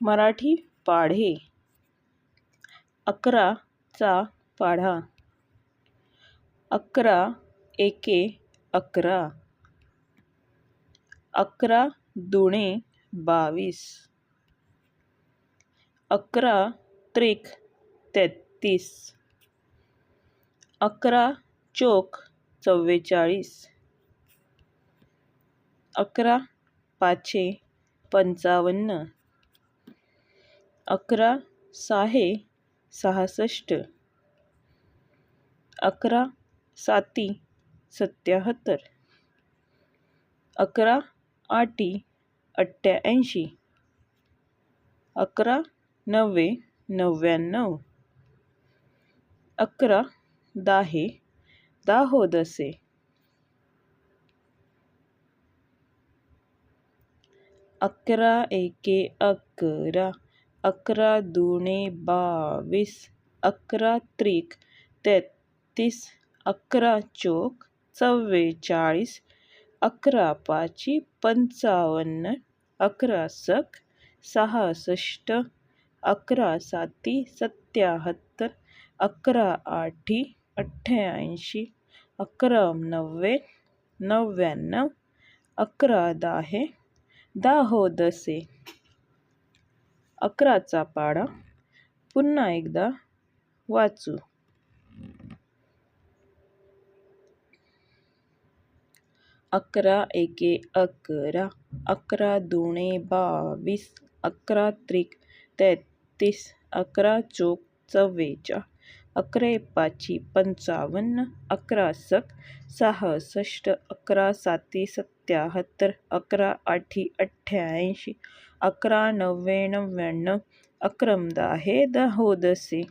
मराठी पाढे. अकराचा पाढा. अकरा एके अकरा. अकरा दुणे बावीस. अकरा त्रिक तेहतीस अकरा चोक चव्वेचाळीस. अकरा पाचशे पंचावन्न. अकरा सहा सहासष्ट. अकरा साती सत्याहत्तर. अकरा आठी अठ्ठ्याऐंशी. अकरा नव्वे नव्याण्णव अकरा दाहे दाहोदसे अकरा एके अकरा. अकरा दुणे बावीस अकरा त्रिक तेहतीस अकरा चोक चव्वेचाळीस अकरा पाची पंचावन्न अकरा सक सहासष्ट अकरा साती सत्याहत्तर अकरा आठी अठ्ठ्याऐंशी अकरा नव्वे नव्याण्णव अकरा दाहे दसे. अकराचा पाढा पुन्हा एकदा वाचू. अकरा एके अकरा अकरा दुणे बावीस अकरा त्रिक तेहतीस अकरा चोक चव्वेचा अकरा पाची पंचावन्न अकरा सक सहासष्ट अकरा साती त्र्याहत्तर अकरा आठी अठ्ठ्याऐंशी अकरा नव्वे नव्याण्णव अकरा दाहे दाहोदसे